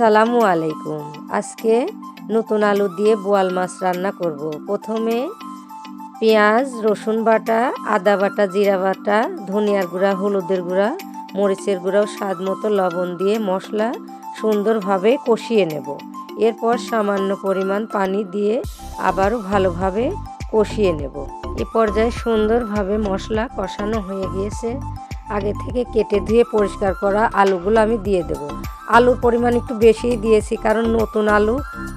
আসসালামু আলাইকুম। আজকে নতুন আলু দিয়ে বোয়াল মাছ রান্না করব। প্রথমে পেঁয়াজ, রসুন বাটা, আদা বাটা, জিরা বাটা, ধনিয়ার গুঁড়া, হলুদের গুঁড়া, মরিচের গুঁড়াও স্বাদ মতো লবণ দিয়ে মশলা সুন্দরভাবে কষিয়ে নেব। এরপর সামান্য পরিমাণ পানি দিয়ে আবারও ভালোভাবে কষিয়ে নেব। এ পর্যায়ে সুন্দরভাবে মশলা কষানো হয়ে গিয়েছে। আগে থেকে কেটে ধুয়ে পরিষ্কার করা আলুগুলো আমি দিয়ে দেব। আলুর পরিমাণ একটু বেশিই দিয়েছি, কারণ নতুন আলু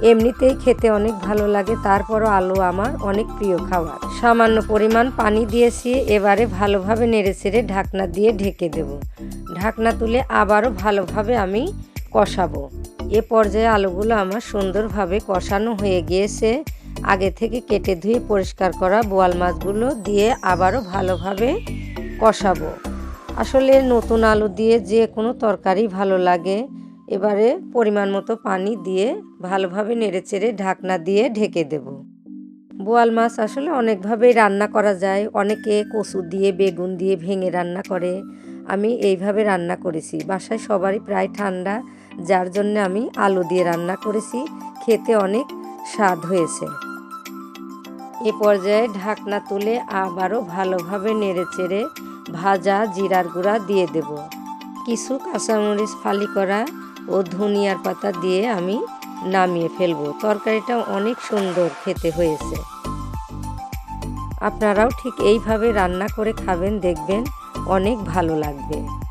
এমনিতেই খেতে অনেক ভালো লাগে, তারপরও আলু আমার অনেক প্রিয় খাবার। সামান্য পরিমাণ পানি দিয়েছি, এবারে ভালোভাবে নেড়ে ছেড়ে ঢাকনা দিয়ে ঢেকে দেব। ঢাকনা তুলে আবারও ভালোভাবে আমি কষাবো। এ পর্যায়ে আলুগুলো আমার সুন্দরভাবে কষানো হয়ে গিয়েছে। আগে থেকে কেটে ধুয়ে পরিষ্কার করা বোয়াল মাছগুলো দিয়ে আবারও ভালোভাবে কষাবো। আসলে নতুন আলু দিয়ে যে কোনো তরকারি ভালো লাগে। এবারে পরিমাণ মতো পানি দিয়ে ভালোভাবে নেড়েচেড়ে ঢাকনা দিয়ে ঢেকে দেব। বোয়াল মাছ আসলে অনেকভাবেই রান্না করা যায়। অনেকে কচু দিয়ে, বেগুন দিয়ে ভেঙে রান্না করে। আমি এইভাবে রান্না করেছি। বাসায় সবারই প্রায় ঠান্ডা। যার জন্য আমি আলু দিয়ে রান্না করেছি। খেতে অনেক স্বাদ হয়েছে। এ পর্যায়ে ঢাকনা তুলে আবারও ভালোভাবে নেড়েচেড়ে ভাজা জিরার গুঁড়া দিয়ে দেব। কিছু কাঁচামরিচ ফালি করা ও ধনিয়ার পাতা দিয়ে আমি নামিয়ে ফেলব। তরকারিটা অনেক সুন্দর খেতে হয়েছে। আপনারাও ঠিক এইভাবে রান্না করে খাবেন, দেখবেন অনেক ভালো লাগবে।